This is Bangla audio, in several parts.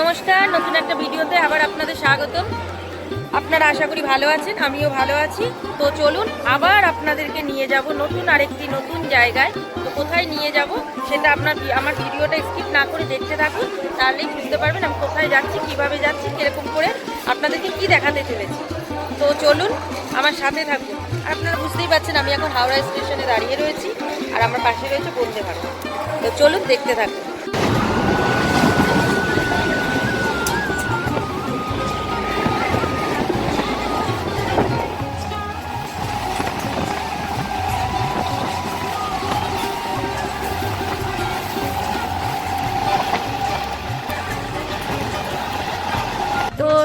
নমস্কার, নতুন একটা ভিডিওতে আবার আপনাদের স্বাগতম। আপনারা আশা করি ভালো আছেন, আমিও ভালো আছি। তো চলুন, আবার আপনাদেরকে নিয়ে যাব নতুন আরেকটি নতুন জায়গায়। তো কোথায় নিয়ে যাব সেটা আপনার আমার ভিডিওটা স্কিপ না করে দেখতে থাকুন, তাহলেই বুঝতে পারবেন আমি কোথায় যাচ্ছি, কীভাবে যাচ্ছি, কীরকম করে আপনাদেরকে কি দেখাতে চলেছি। তো চলুন, আমার সাথে থাকুন। আর আপনারা বুঝতেই পারছেন, আমি এখন হাওড়া স্টেশনে দাঁড়িয়ে রয়েছি, আর আমার পাশে রয়েছে বলতে ভারত তো চলুন, দেখতে থাকুন।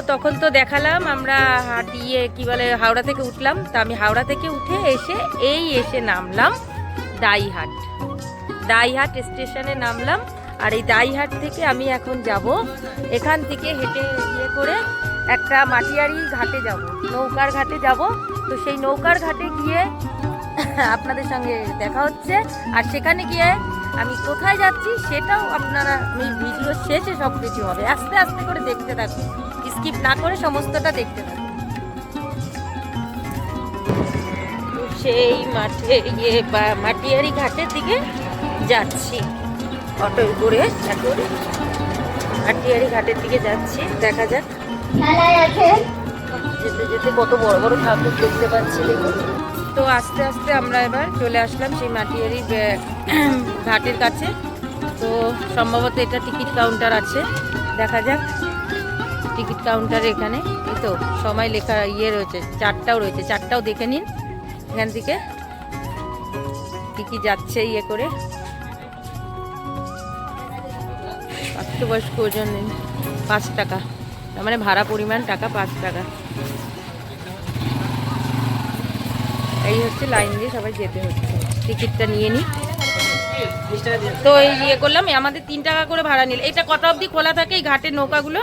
তখন তো দেখালাম, আমরা হাটিয়ে কি বলে হাওড়া থেকে উঠলাম। তা আমি হাওড়া থেকে উঠে এসে এই এসে নামলাম দাইহাট। দাইহাট স্টেশনে নামলাম, আর এই দাইহাট থেকে আমি এখন যাব, এখান থেকে হেঁটে ইয়ে করে একটা মাটিয়ারি ঘাটে যাব, নৌকার ঘাটে যাব। তো সেই নৌকার ঘাটে গিয়ে আপনাদের সঙ্গে দেখা হচ্ছে, আর সেখানে গিয়ে আমি কোথায় যাচ্ছি সেটাও আপনারা আমি ভিডিও শেষে সব কিছু হবে। আস্তে আস্তে করে দেখতে থাকুন। স্কিপ না করে সমস্তটা দেখতে তো সেই মাঠে ইয়ে বা মাটিয়ারি ঘাটের দিকে যাচ্ছি। অটোয় করে এখন মাটিয়ারি ঘাটের দিকে যাচ্ছি দেখা যাক। যেতে যেতে কত বড় বড় ঠাকুর দেখতে পাচ্ছি তো আস্তে আস্তে আমরা এবার চলে আসলাম সেই মাটিয়ারি ঘাটের কাছে। তো সম্ভবত এটা টিকিট কাউন্টার আছে। দেখা যাক টিকিট কাউন্টার এখানে। এই তো, সময় লেখা ইয়ে রয়েছে, চারটাও রয়েছে। চারটাও দেখে নিন এখান থেকে। কি কি যাচ্ছে ইয়ে করে। প্রাপ্তবয়স্ক ওজন পাঁচ টাকা। তার মানে ভাড়া পরিমাণ টাকা পাঁচ টাকা। এই হচ্ছে লাইন দিয়ে সবাই যেতে হচ্ছে। টিকিটটা নিয়ে নিই তো এই ইয়ে করলাম আমাদের তিন টাকা করে ভাড়া নিল। এটা কটা অবধি খোলা থাকে এই ঘাটের নৌকাগুলো?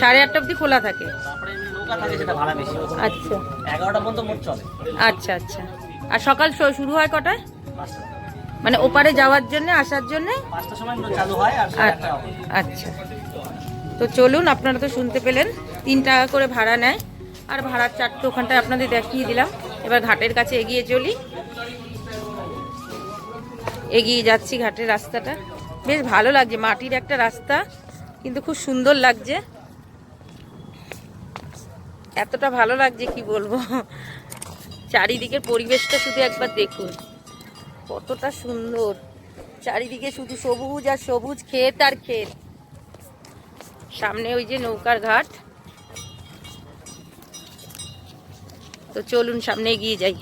সাড়ে আটটা অবধি খোলা থাকে। আচ্ছা। আচ্ছা আচ্ছা। আর সকাল শুরু হয় কটায়? মানে ওপারে যাওয়ার জন্য আসার জন্য? হবে। আচ্ছা। তো চলুন আপনারা তো শুনতে পেলেন তিন টাকা করে ভাড়া নেয়। আর ভাড়ার চারটে ওখানটায় আপনাদের দেখিয়ে দিলাম। এবার ঘাটের কাছে এগিয়ে চলি। এগিয়ে যাচ্ছি ঘাটের রাস্তাটা। বেশ ভালো লাগছে মাটির একটা রাস্তা কিন্তু খুব সুন্দর লাগছে। এতটা ভালো লাগছে কি বলব? চারিদিকের পরিবেশটা শুধু একবার দেখুন। কতটা সুন্দর। চারিদিকে শুধু সবুজ আর সবুজ ক্ষেত আর ক্ষেত। সামনে ওই যে নৌকার ঘাট। তো চলুন সামনে এগিয়ে যাই।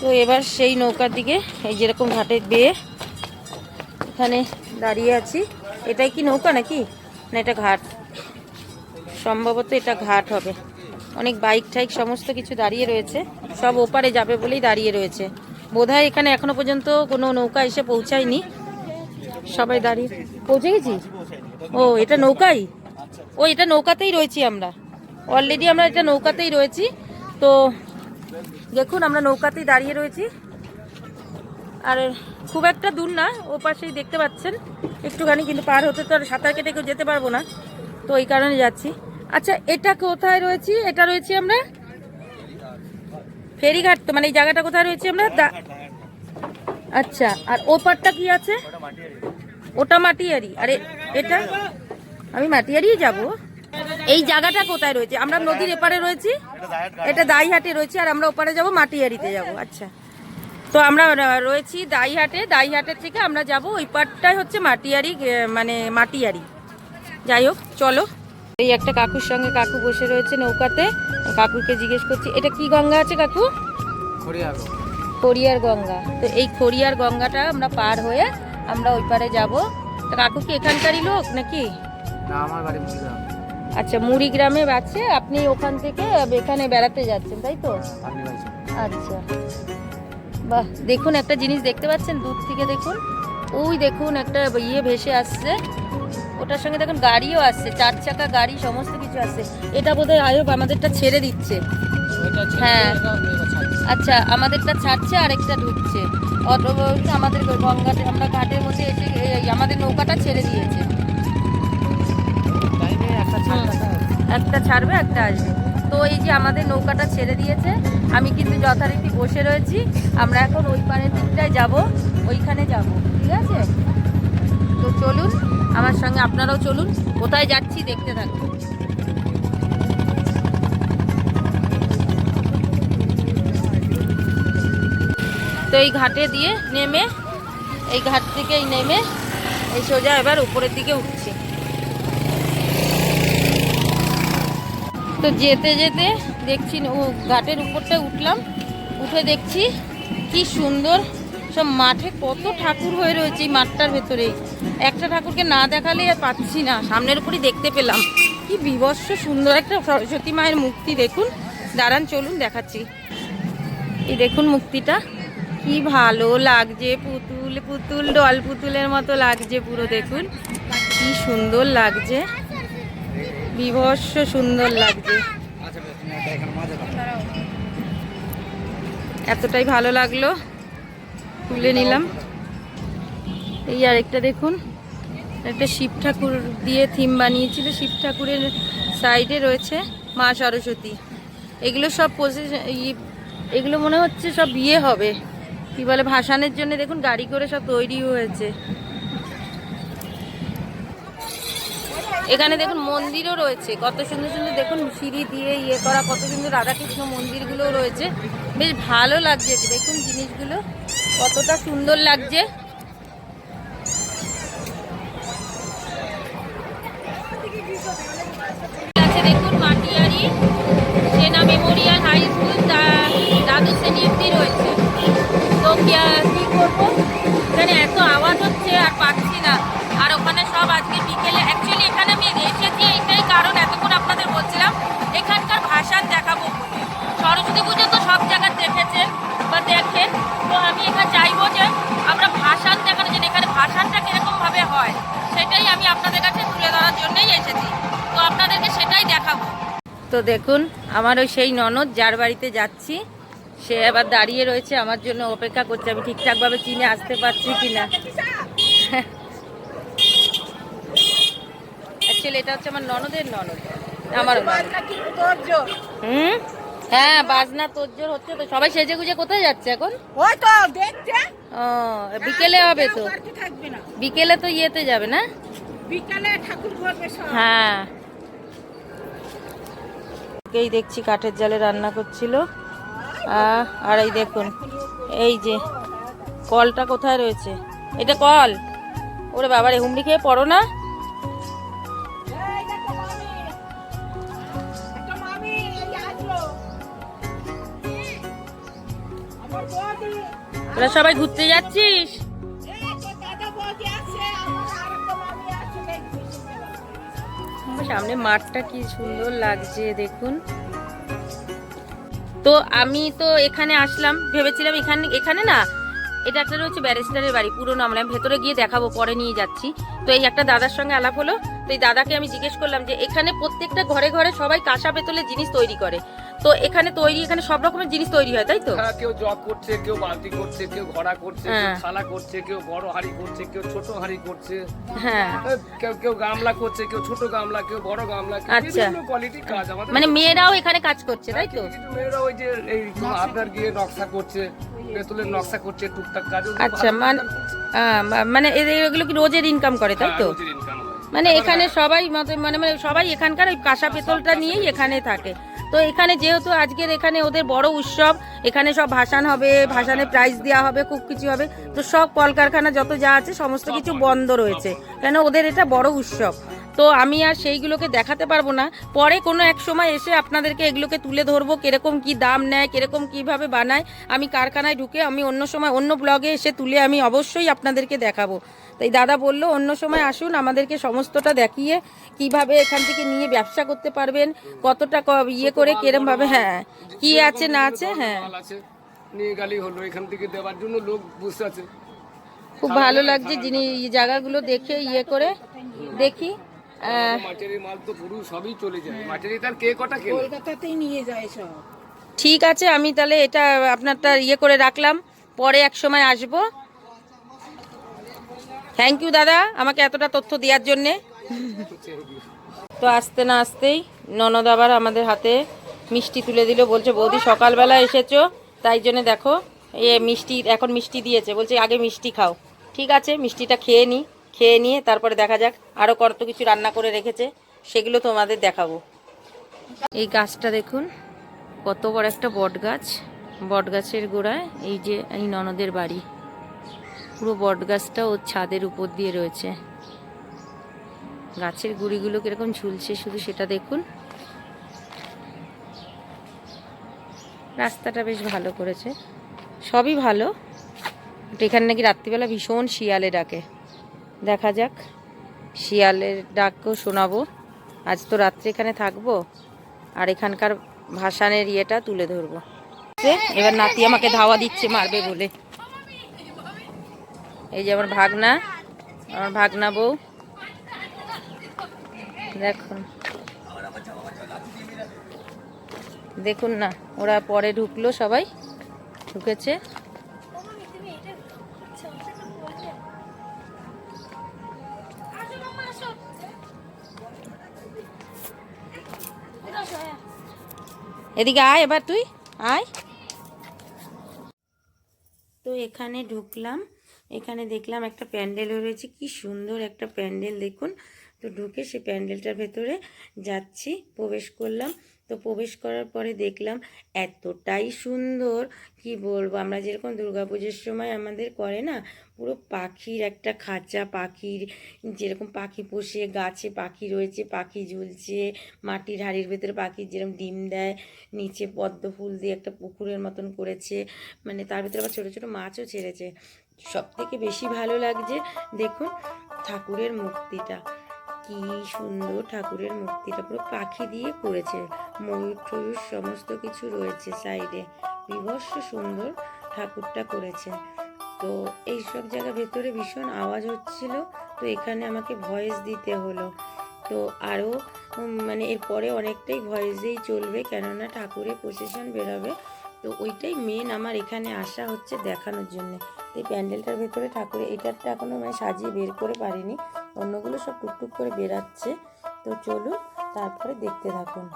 তো এবার সেই নৌকার দিকে এই যেরকম ঘাটে বেয়ে এখানে দাঁড়িয়ে আছি। এটাই কি নৌকা নাকি? না, এটা ঘাট। সম্ভবত এটা ঘাট হবে। অনেক বাইক টাইক সমস্ত কিছু দাঁড়িয়ে রয়েছে। সব ওপারে যাবে বলেই দাঁড়িয়ে রয়েছে। বোধহয় এখানে এখনও পর্যন্ত কোনো নৌকা এসে পৌঁছায়নি। সবাই দাঁড়িয়ে পৌঁছে গেছি? ও, এটা নৌকাই? ও, এটা নৌকাতেই রয়েছি আমরা। অলরেডি আমরা এটা নৌকাতেই রয়েছি। তো দেখুন, আমরা নৌকাতেই দাঁড়িয়ে রয়েছি। আর খুব একটা দূর না ও পাশেই দেখতে পাচ্ছেন। একটুখানি কিন্তু পার হতে তো আর সাঁতার কেটে কেউ যেতে পারব না। তো এই কারণে যাচ্ছি। আচ্ছা এটা কোথায় রয়েছি? এটা রয়েছি আমরা? ফেরিঘাট তো মানে এই জায়গাটা কোথায় রয়েছে আমরা? আচ্ছা আর ও পারটা কি আছে? ওটা মাটিয়ারি। আরে, এটা? আমি মাটিয়ারি যাব। এই জায়গাটা কোথায় রয়েছে? আমরা নদীর এপারে রয়েছি, এটা দাইহাটে রয়েছে, আর আমরা ওপারে যাব, মাটিয়ারিতে যাব। আচ্ছা। তো আমরা রয়েছি দাইহাটে। দাইহাটের থেকে আমরা যাব, ওই পারটাই হচ্ছে মাটিয়ারি মানে মাটিয়ারি। যাই হোক, চলো। এই একটা কাকুর সঙ্গে কাকু বসে রয়েছে নৌকাতে। কাকুকে জিজ্ঞেস করছি এটা কি গঙ্গা আছে কাকু? খড়িয়ার গঙ্গা। তো এই খড়িয়ার গঙ্গাটা আমরা পার হয়ে আমরা ওই পারে যাব। তো কাকু কি এখানকারই লোক নাকি? না আমার বাড়ি মুড়িগ্রাম। আচ্ছা মুড়ি গ্রামে আছে। আপনি ওখান থেকে এখানে বেড়াতে যাচ্ছেন তাই তো? আচ্ছা। বাহ দেখুন একটা জিনিস দেখতে পাচ্ছেন? দূর থেকে দেখুন। ওই দেখুন একটা ইয়ে ভেসে আসছে। ওটার সঙ্গে দেখুন গাড়িও আসছে চার চাকা গাড়ি সমস্ত কিছু আসছে। এটা বোধহয় আয়ব আমাদেরটা ছেড়ে দিচ্ছে। হ্যাঁ। আচ্ছা আমাদেরটা ছাড়ছে আরেকটা ঢুকছে। অটো আমাদের গঙ্গাতে আমরা ঘাটের মধ্যে এসে এই আমাদের নৌকাটা ছেড়ে দিয়েছে। একটা ছাড়বে একটা আসবে। তো এই যে আমাদের নৌকাটা ছেড়ে দিয়েছে আমি কিন্তু যথারীতি বসে রয়েছি। আমরা এখন ওই পারের দিকটায় যাব ওইখানে যাব ঠিক আছে? তো চলুন, আমার সঙ্গে আপনারাও চলুন, কোথায় যাচ্ছি দেখতে থাকুন। তো এই ঘাটে দিয়ে নেমে, এই ঘাট থেকেই নেমে, এই সোজা এবার উপরের দিকে উঠছি। তো যেতে যেতে দেখছি ও ঘাটের উপরটা উঠলাম, উঠে দেখছি কি সুন্দর, সব মাঠে কত ঠাকুর হয়ে রয়েছে এই মাঠটার ভেতরে একটা ঠাকুরকে না দেখালে আর পাচ্ছি না। সামনের উপরই দেখতে পেলাম। কি বিভৎস সুন্দর একটা সরস্বতী মায়ের মূর্তি, দেখুন। দাঁড়ান, চলুন, দেখাচ্ছি। এই দেখুন মূর্তিটা। কি ভালো লাগছে, পুতুল পুতুল, ডল পুতুলের মতো লাগছে পুরো, দেখুন। কি সুন্দর লাগছে। বিভৎস সুন্দর লাগছে। এতটাই ভালো লাগল। তুলে নিলাম। এই আরেকটা দেখুন, একটা শিব ঠাকুর দিয়ে থিম বানিয়েছিল, শিব ঠাকুরের সাইডে রয়েছে মা সরস্বতী। এগুলো সব পজিশন এগুলো মনে হচ্ছে সব বিয়ে হবে। কি বলে, ভাসানের জন্য দেখুন, গাড়ি করে সব তৈরি হয়েছে। এখানে দেখুন, মন্দিরও রয়েছে। কত সুন্দর সুন্দর দেখুন, সিঁড়ি দিয়ে ইয়ে করা, কত সুন্দর রাধাকৃষ্ণ মন্দিরগুলোও রয়েছে। বেশ ভালো লাগছে দেখুন জিনিসগুলো, কতটা সুন্দর লাগছে। আছে, দেখুন মাটিয়ারি সেনা মেমোরিয়াল হাই স্কুল দ্বাদশ শ্রেণি রয়েছে। তো কি করব? এখানে এত আওয়াজ হচ্ছে আর পাচ্ছি না। আর ওখানে সব আজকে বিকেলে অ্যাকচুয়ালি এখানে আমি এসেছি এইটাই কারণ এতক্ষণ আপনাদের বলছিলাম, এখানকার ভাষান দেখাবো। সরস্বতী পুজো তো সব জায়গায় দেখেছেন বা দেখেন। তো আমি এখানে চাইব তো দেখুন আমার ওই সেই ননদ যার বাড়িতে যাচ্ছি সে আবার দাঁড়িয়ে রয়েছে আমার জন্য অপেক্ষা করছে আমি ঠিকঠাকভাবে চিনে আসতে পারছি কি না অ্যাকচুয়ালি এটা হচ্ছে আমার ননদের ননদ ননদ। হুম? হ্যাঁ বাজনা তোর হচ্ছে তো সবাই সেজে গুজে কোথায় যাচ্ছে এখন? ওই তো দেখছে। ও বিকেলে হবে তো। বিকেলে তো ইয়েতে যাবে না? বিকালে ঠাকুর হ্যাঁ। এই দেখছি কাঠের জালে রান্না করছিল। আর এই দেখুন, এই যে কলটা কোথায় রয়েছে? এটা কল। ওরে বাবারে হুমড়ি খেয়ে পড়ো না। সবাই ঘুরতে যাচ্ছিস? সামনে মাঠটা কি সুন্দর লাগছে, দেখুন। তো আমি তো এখানে আসলাম, ভেবেছিলাম এখানে এখানে না, এটা একটা রয়েছে ব্যারিস্টারের বাড়ি, পুরোনো, আমরা ভেতরে গিয়ে দেখাবো, পরে নিয়ে যাচ্ছি। তো এই একটা দাদার সঙ্গে আলাপ হলো, তো এই দাদাকে আমি জিজ্ঞেস করলাম যে, এখানে প্রত্যেকটা ঘরে ঘরে সবাই কাঁসা, পেতলের জিনিস তৈরি করে। তো এখানে তৈরি এখানে সব রকমের জিনিস তৈরি হয় তাই তো? হ্যাঁ কেউ জগ করছে কেউ বালতি করছে কেউ ঘড়া করছে কেউ হ্যাঁ। থালা করছে কেউ বড় হাড়ি করছে কেউ ছোট হাড়ি করছে। হ্যাঁ। কেউ কেউ গামলা করছে কেউ ছোট গামলা কেউ বড় গামলা আচ্ছা। কোয়ালিটির কাজ আমাদের মানে মেয়েরাও এখানে কাজ করছে তাই তো? মেয়েরা ওই যে এই আপনার গিয়ে নকশা করছে পেতলের নকশা করছে টুকটাক কাজ আচ্ছা মানে মানে এগুলো কি রোজের ইনকাম করে তাই হ্যাঁ, তো? হয়। মানে এখানে সবাই মতে- মানে মানে সবাই এখানকার ওই কাঁসা পেতলটা নিয়েই এখানে থাকে। তো এখানে যেহেতু আজকের এখানে ওদের বড় উৎসব এখানে সব ভাসান হবে ভাসানে প্রাইজ দেওয়া হবে খুব কিছু হবে। তো সব কলকারখানা যত যা আছে সমস্ত কিছু বন্ধ রয়েছে। কেন ওদের এটা বড় উৎসব। তো আমি আর সেইগুলোকে দেখাতে পারব না। পরে কোনো এক সময় এসে আপনাদেরকে এগুলোকে তুলে ধরবো কীরকম কি দাম নেয় কীরকম কীভাবে বানায়। আমি কারখানায় ঢুকে আমি অন্য সময় অন্য ব্লগে এসে তুলে আমি অবশ্যই আপনাদেরকে দেখাবো। তাই দাদা বলল অন্য সময় আসুন আমাদেরকে সমস্তটা দেখিয়ে কীভাবে এখান থেকে নিয়ে ব্যবসা করতে পারবেন কতটা ইয়ে করে কিরম ভাবে হ্যাঁ কি আছে না আছে হ্যাঁ। নিয়ে গেলেই হলো এখান থেকে দেওয়ার জন্য লোক বসে আছে। খুব ভালো লাগছে যিনি এই জায়গাগুলো দেখে ইয়ে করে দেখি। মাল তো পুরো সবই চলে যায় মাছের তার কে কটা কেনে কলকাতাতেই নিয়ে যায় সব। ঠিক আছে আমি তাহলে এটা আপনারটা ইয়ে করে রাখলাম। পরে এক সময় আসব। থ্যাংক ইউ দাদা আমাকে এতটা তথ্য দেওয়ার জন্যে। তো তো আসতে না আসতেই ননদ আবার আমাদের হাতে মিষ্টি তুলে দিল। বলছে বৌদি সকালবেলা এসেছ তাই জন্য দেখো এ মিষ্টি এখন মিষ্টি দিয়েছে। বলছে আগে মিষ্টি খাও। ঠিক আছে মিষ্টিটা খেয়ে নিই খেয়ে নিয়ে তারপরে দেখা যাক আরও কত কিছু রান্না করে রেখেছে, সেগুলো তোমাদের দেখাবো। এই গাছটা দেখুন, কত বড় একটা বট গাছ বট গাছের গোড়ায় এই যে এই ননদের বাড়ি। পুরো বট গাছটা ওর ছাদের উপর দিয়ে রয়েছে। গাছের গুড়িগুলো কীরকম ঝুলছে শুধু সেটা দেখুন। রাস্তাটা বেশ ভালো করেছে। সবই ভালো এখানে নাকি রাত্রিবেলা ভীষণ শিয়ালে ডাকে। দেখা যাক। শিয়ালের ডাককেও শোনাবো। আজ তো রাত্রে এখানে থাকব। আর এখানকার ভাসানের ইয়েটা তুলে ধরবো। এবার নাতি আমাকে ধাওয়া দিচ্ছে, মারবে বলে। এই যে আমার ভাগনা আমার ভাগনা বউ। দেখুন। দেখুন না, ওরা পরে ঢুকলো সবাই। ঢুকেছে। এদিকে আয় এবার তুই, আয়। তো এখানে ঢুকলাম, এখানে দেখলাম একটা প্যান্ডেল রয়েছে, কি সুন্দর একটা প্যান্ডেল দেখুন। তো ঢুকে সে প্যান্ডেলটার ভেতরে যাচ্ছি, প্রবেশ করলাম। তো প্রবেশ করার পরে দেখলাম এতটাই সুন্দর, কি বলব? আমরা যেরকম দুর্গাপুজোর সময় আমাদের করে না, পুরো পাখির একটা খাঁচা, পাখির যেরকম পাখি পোষে, গাছে পাখি রয়েছে, পাখি ঝুলছে, মাটির হাড়ির ভেতরে পাখি যেরকম ডিম দেয়, নিচে পদ্ম ফুল দিয়ে একটা পুকুরের মতন করেছে মানে তার ভিতরে আবার ছোটো ছোটো মাছও ছেড়েছে। সব থেকে বেশি ভালো লাগছে, দেখুন ঠাকুরের মূর্তিটা। কি সুন্দর ঠাকুরের মূর্তিটা পুরো পাখি দিয়ে করেছে। ময়ূর টয়ূর সমস্ত কিছু রয়েছে সাইডে। বিভৎস সুন্দর ঠাকুরটা করেছে। তো এই সব জায়গা ভেতরে ভীষণ আওয়াজ হচ্ছিল, তো এখানে আমাকে ভয়েস দিতে হলো। তো আরও মানে এরপরে অনেকটাই ভয়েসেই চলবে, কেননা ঠাকুরের প্রসেশন বেরোবে। তো ওইটাই মেন আমার এখানে আসা হচ্ছে দেখানোর জন্য। এই প্যান্ডেলটার ভেতরে ঠাকুরের এটারটা এখনও মানে সাজিয়ে বের করে পারিনি। অন্যগুলো সব টুকটুক করে বেরাচ্ছে। তো চলুন তারপরে দেখতে থাকুন।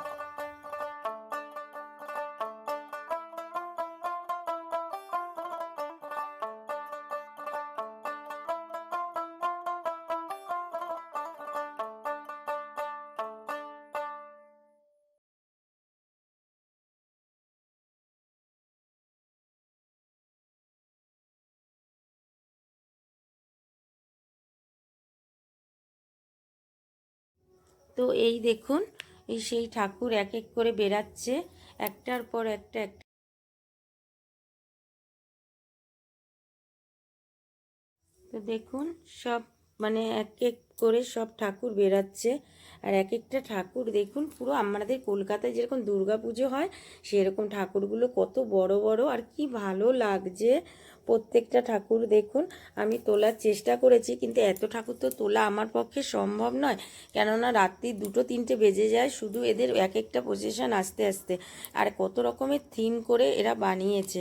তো এই দেখুন, এই সেই ঠাকুর এক এক করে বেরাচ্ছে একটার পর একটা একটা তো দেখুন, সব মানে এক এক করে সব ঠাকুর বেরাচ্ছে আর এক একটা ঠাকুর দেখুন, পুরো আমাদের কলকাতায় যেরকম দুর্গা পুজো হয়, সেরকম ঠাকুরগুলো কত বড় বড়, আর কি ভালো লাগছে। প্রত্যেকটা ঠাকুর দেখুন, আমি তোলার চেষ্টা করেছি, কিন্তু এত ঠাকুর তো তোলা আমার পক্ষে সম্ভব নয়। কেননা রাত্রি দুটো তিনটে বেজে যায়, শুধু এদের এক একটা পজিশন আস্তে আস্তে। আর কত রকমের থিম করে এরা বানিয়েছে।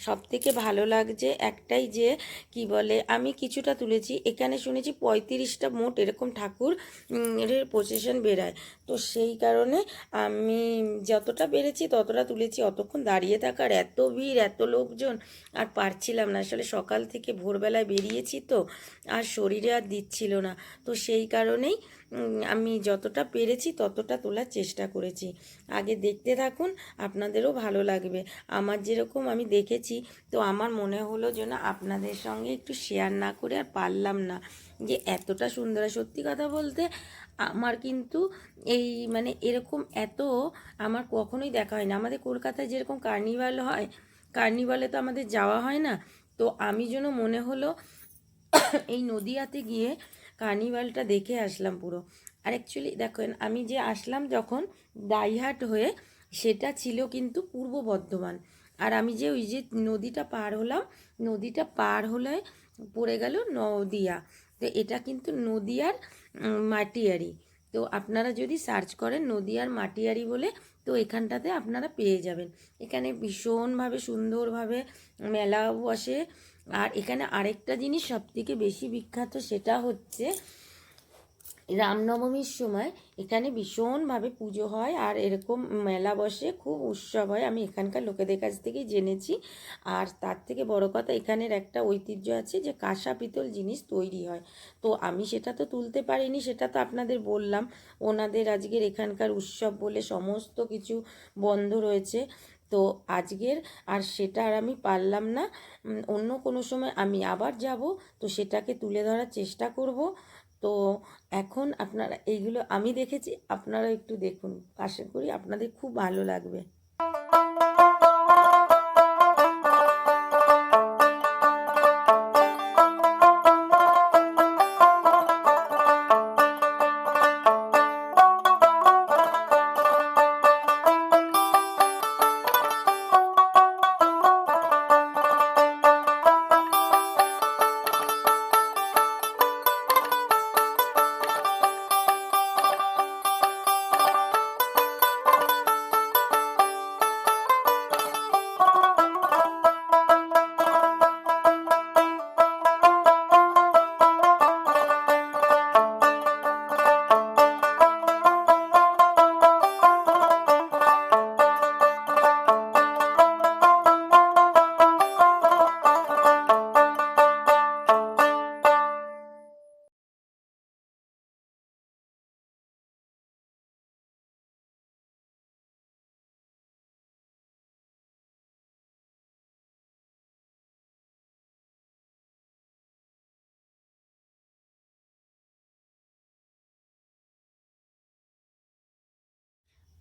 সব থেকে ভালো লাগছে একটাই যে, কি বলে, আমি কিছুটা তুলেছি, এখানে শুনেছি পঁয়ত্রিশটা মোট এরকম ঠাকুর পজিশন বেরায়। তো সেই কারণে আমি যতটা পেরেছি ততটা তুলেছি, অতক্ষণ দাঁড়িয়ে থাকার এত ভিড়, এত লোকজন আর পারছিলাম না। আসলে সকাল থেকে ভোরবেলায় বেরিয়েছি তো, আর শরীরে আর দিচ্ছিল না। তো সেই কারণেই আমি যতটা পেরেছি ততটা তোলার চেষ্টা করেছি। আগে দেখতে থাকুন, আপনাদেরও ভালো লাগবে। আমার যেরকম আমি দেখেছি, তো আমার মনে হলো যেন আপনাদের সঙ্গে একটু শেয়ার না করে আর পারলাম না। যে এতটা সুন্দর সত্যি কথা বলতে, আমার কিন্তু এই মানে এরকম এত আমার কখনোই দেখা হয় না আমাদের কলকাতায় যেরকম কার্নিভাল হয় কার্নিভালে তো আমাদের যাওয়া হয় না। তো আমি যেন মনে হলো, এই নদিয়াতে গিয়ে কার্নিভালটা দেখে আসলাম পুরো। আর অ্যাকচুয়ালি দেখেন, আমি যে আসলাম যখন দাইহাট হয়ে, সেটা ছিল কিন্তু পূর্ব বর্ধমান। আর আমি যে ওই যে নদীটা পার হলাম, নদীটা পার হলে পড়ে গেল নদিয়া। তো এটা কিন্তু নদিয়ার মাটিয়ারি। তো আপনারা যদি সার্চ করেন নদিয়ার মাটিয়ারি বলে, তো এখানটাতে আপনারা পেয়ে যাবেন। এখানে ভীষণভাবে সুন্দরভাবে মেলাও বসে আর এখানে আরেকটা জিনিস সবথেকে বেশি বিখ্যাত সেটা হচ্ছে রামনবমীর সময় এখানে ভীষণভাবে পুজো হয় আর এরকম মেলা বসে, খুব উৎসব হয়। আমি এখানকার লোকেদের কাছ থেকেই জেনেছি। আর তার থেকে বড় কথা, এখানের একটা ঐতিহ্য আছে যে কাঁসা পিতল জিনিস তৈরি হয়। তো আমি সেটা তো তুলতে পারিনি, সেটা তো আপনাদের বললাম। ওনাদের আজকের এখানকার উৎসব বলে সমস্ত কিছু বন্ধ রয়েছে। তো আজকের আর সেটা আর আমি পারলাম না। অন্য কোনো সময় আমি আবার যাব, তো সেটাকে তুলে ধরার চেষ্টা করব। তো এখন আপনারা এইগুলো আমি দেখেছি আপনারা একটু দেখুন। আশা করি আপনাদের খুব ভালো লাগবে।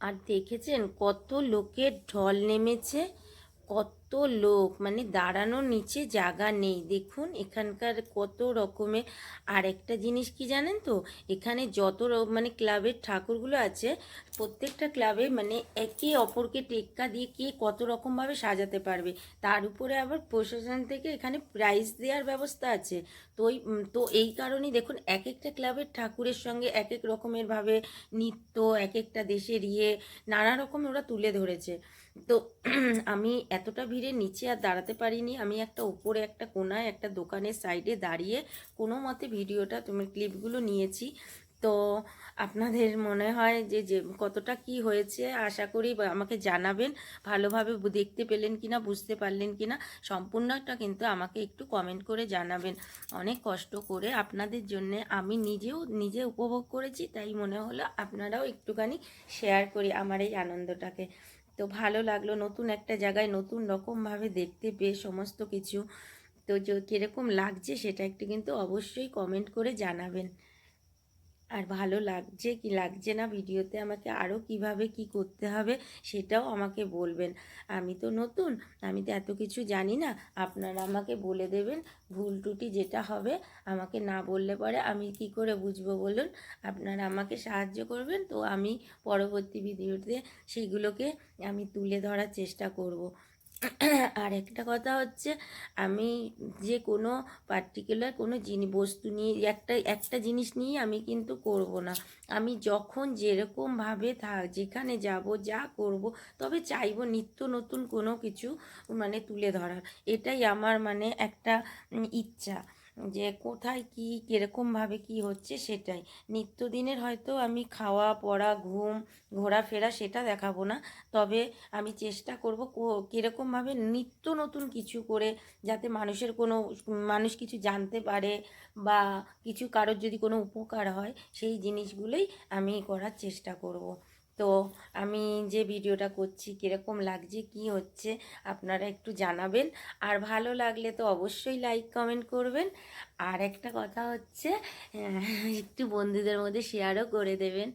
আর দেখেছেন কত লোকের ঢল নেমেছে? কত লোক মানে দাঁড়ানোর নিচে জায়গা নেই। দেখুন, এখানকার কত রকমের আর একটা জিনিস কি জানেন তো? এখানে যত মানে ক্লাবের ঠাকুরগুলো আছে, প্রত্যেকটা ক্লাবে মানে একে অপরকে টেক্কা দিয়ে কে কত রকমভাবে সাজাতে পারবে। তার উপরে আবার প্রশাসন থেকে এখানে প্রাইজ দেওয়ার ব্যবস্থা আছে। তো ওই তো এই কারণেই দেখুন এক একটা ক্লাবের ঠাকুরের সঙ্গে এক এক রকমের ভাবে নৃত্য এক একটা দেশের ইয়ে নানা রকম ওরা তুলে ধরেছে। তো আমি এতটা ভিড়ে নিচে আর দাঁড়াতে পারিনি। আমি একটা উপরে একটা কোনায় একটা দোকানের সাইডে দাঁড়িয়ে কোনো মতে ভিডিওটা, তুমি ক্লিপগুলো নিয়েছি। তো আপনাদের মনে হয় যে যে কতটা কি হয়েছে আশা করি আমাকে জানাবেন। ভালোভাবে দেখতে পেলেন কিনা, বুঝতে পারলেন কিনা, সম্পূর্ণটা কিন্তু আমাকে একটু কমেন্ট করে জানাবেন। অনেক কষ্ট করে আপনাদের জন্য আমি নিজেও, নিজে উপভোগ করেছি, তাই মনে হলো আপনারাও একটুখানি শেয়ার করি আমার এই আনন্দটাকে। তো ভালো লাগল। নতুন একটা জায়গায় নতুন রকমভাবে দেখতে পেয়ে সমস্ত কিছু। তো কীরকম লাগছে সেটা একটু কিন্তু অবশ্যই কমেন্ট করে জানাবেন। আর ভালো লাগছে কি লাগছে না ভিডিওতে আমাকে আরও কীভাবে কি করতে হবে সেটাও আমাকে বলবেন। আমি তো নতুন, আমি তো এত কিছু জানি না। আপনারা আমাকে বলে দেবেন ভুল ত্রুটি যেটা হবে, আমাকে না বললে পরে আমি কি করে বুঝব বলুন? আপনারা আমাকে সাহায্য করবেন, তো আমি পরবর্তী ভিডিওতে সেগুলোকে আমি তুলে ধরার চেষ্টা করব। আর একটা কথা হচ্ছে, আমি যে কোনো পার্টিকুলার কোনো জিনিস বস্তু নিয়ে, একটা একটা জিনিস নিয়ে আমি কিন্তু করব না। আমি যখন যেরকমভাবে থাক যেখানে যাব, যা করব, তবে চাইব নিত্য নতুন কোনো কিছু মানে তুলে ধরার। এটাই আমার মানে একটা ইচ্ছা। যে কোথায় কি কীরকমভাবে কি হচ্ছে সেটাই। নিত্যদিনের হয়তো আমি খাওয়া, পড়া, ঘুম, ঘোরাফেরা সেটা দেখাবো না। তবে আমি চেষ্টা করব কীরকমভাবে নিত্য নতুন কিছু করে যাতে মানুষের কোনো, মানুষ কিছু জানতে পারে বা কিছু কারোর যদি কোনো উপকার হয়, সেই জিনিসগুলোই আমি করার চেষ্টা করব। তো আমি যে ভিডিওটা করছি, কীরকম লাগছে, কি হচ্ছে, আপনারা একটু জানাবেন। আর ভালো লাগলে তো অবশ্যই লাইক কমেন্ট করবেন। আর একটা কথা হচ্ছে একটু বন্ধুদের মধ্যে শেয়ারও করে দেবেন।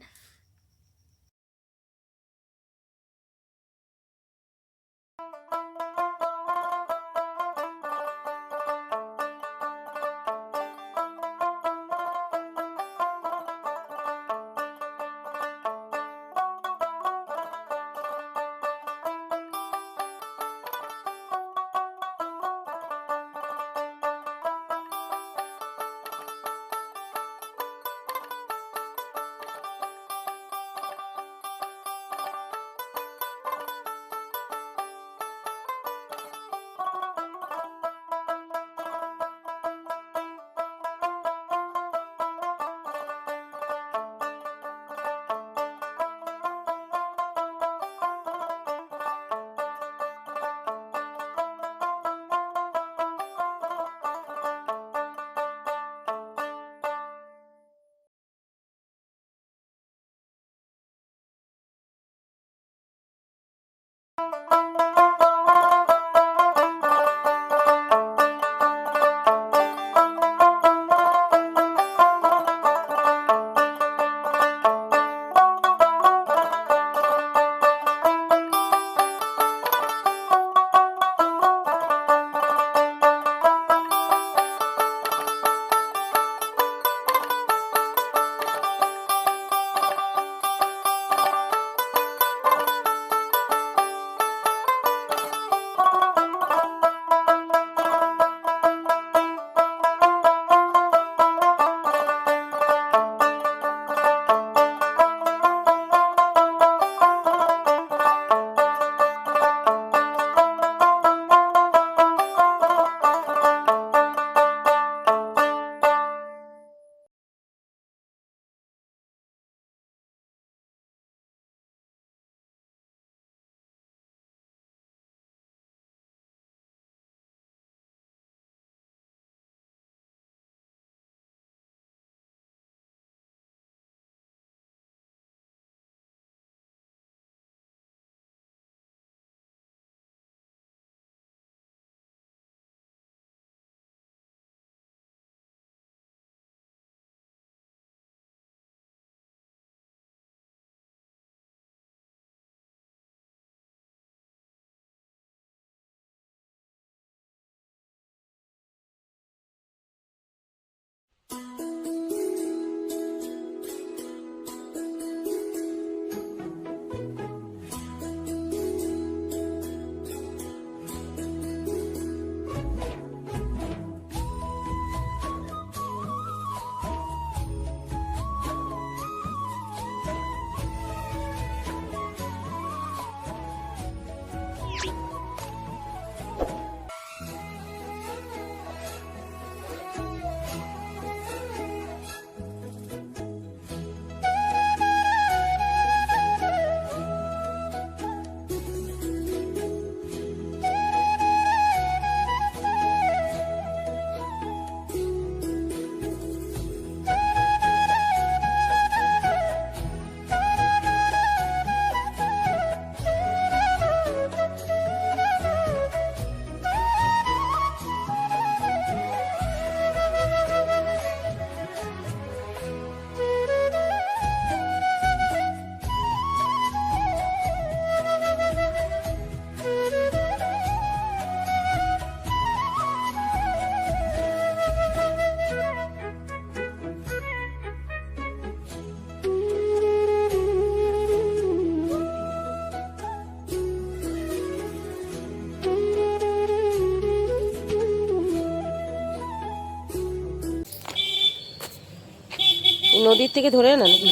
নদীর থেকে ধরে না নাকি?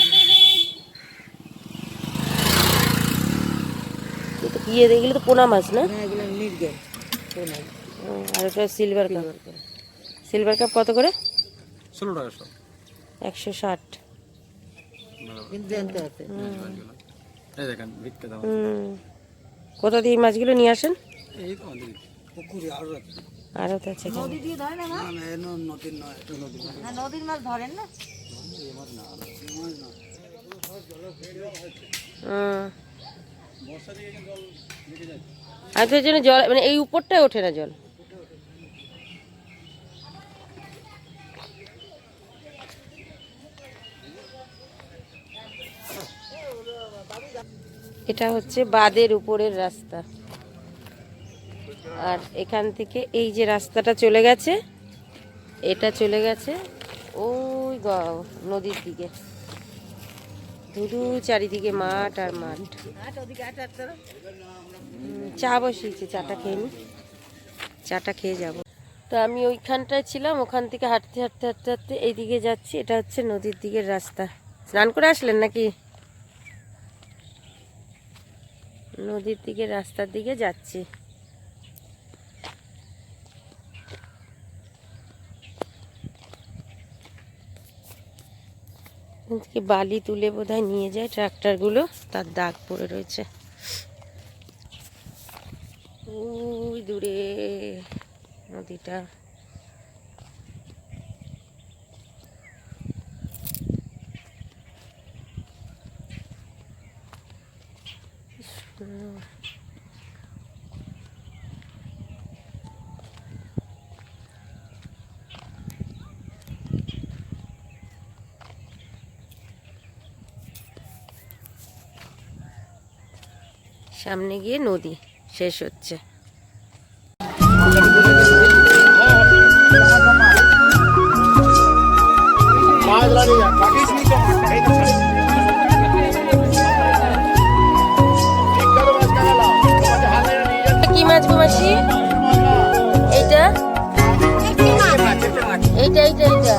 ইয়ে এগুলো তো পোনা মাছ না? ও, আর ওটা সিলভার কাপ সিলভার কাপ কত করে? ষোলো টাকা একশো ষাট। কোথা দিয়ে মাছগুলো নিয়ে আসেন? এই তো আমাদের পুকুরে আরও আছে। তো আছে নদীর মাছ ধরেন না। আর তো এই জন্য জল মানে এই উপরটায় ওঠে না জল? এটা হচ্ছে বাদের উপরের রাস্তা। আর এখান থেকে এই যে রাস্তাটা চলে গেছে, এটা চলে গেছে। ওই নদীর দিকে। ধুধু চারিদিকে মাঠ আর মাঠ। চা বসিয়েছে, চাটা খেয়ে নি। চাটা খেয়ে যাব। তো আমি ওইখানটায় ছিলাম, ওখান থেকে হাঁটতে হাঁটতে হাঁটতে হাঁটতে এইদিকে যাচ্ছি। এটা হচ্ছে নদীর দিকের রাস্তা। স্নান করে আসলেন নাকি? নদীর দিকে রাস্তার দিকে যাচ্ছি। বালি তুলে বোধহয় নিয়ে যায় ট্রাক্টরগুলো তার দাগ পড়ে রয়েছে। ওই দূরে নদীটা। সামনে গিয়ে নদী শেষ হচ্ছে। কি মাছ গো মাসি? এইটা? এইটা এইটা এইটা।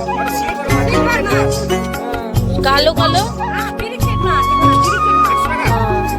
কালো কালো?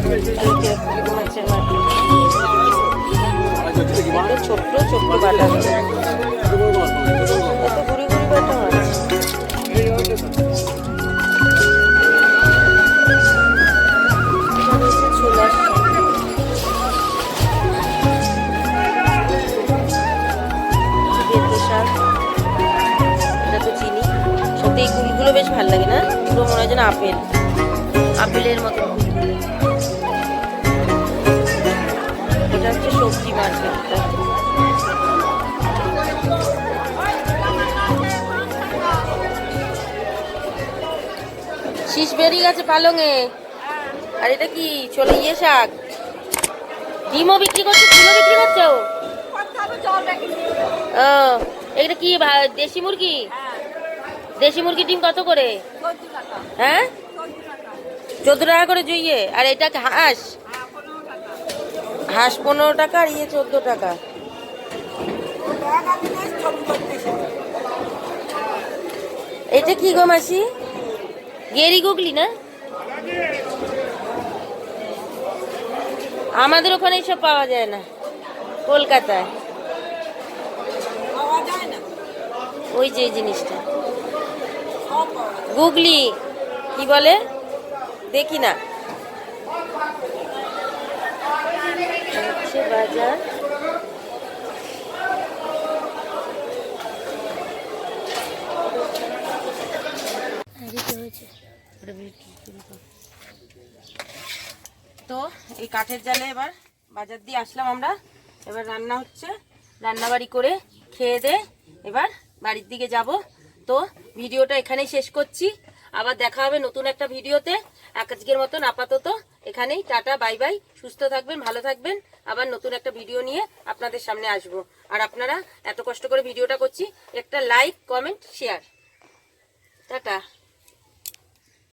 মাছের মার্কেট ছোট্ট ছোট্ট বাটা এত গুড়ি গুড়ি বাটা মাছ এখানে হচ্ছে ছোলার শাক। বেঁধে শাক এটা তো চিনি সত্যি এই কুলগুলো আপেল আপেলের মতন এটা হচ্ছে সবজি মার্কেটটা শীষ বেরিয়ে গেছে পালঙে। আর এটা কি? চলে ইয়ে শাক। ডিমও বিক্রি করছ? ডিমও বিক্রি করছ? এটা কি দেশি মুরগি? দেশি মুরগি ডিম কত করে? হ্যাঁ? চোদ্দ টাকা করে জুইয়ে। আর এটা হাঁস? হাঁস পনেরো টাকা আর ইয়ে চোদ্দ টাকা। এটা কি গো মাসি? গেরি গুগলি না? আমাদের ওখানে এসব পাওয়া যায় না কলকাতায়। ওই যে জিনিসটা। গুগলি কি বলে? দেখি না। হচ্ছে বাজার। তো এই কাঠের জালে এবার বাজার দিয়ে আসলাম আমরা। এবার রান্না হচ্ছে। রান্নাবাড়ি করে খেয়ে দে। এবার বাড়ির দিকে যাব। তো ভিডিওটা এখানেই শেষ করছি। আবার দেখা হবে নতুন একটা ভিডিওতে। আজকের মতন আপাতত এখানেই, টাটা, বাই বাই, সুস্থ থাকবেন, ভালো থাকবেন। আবার নতুন একটা ভিডিও নিয়ে আপনাদের সামনে আসব। আর আপনারা এত কষ্ট করে ভিডিওটা করছি, একটা লাইক, কমেন্ট, শেয়ার। টাটা।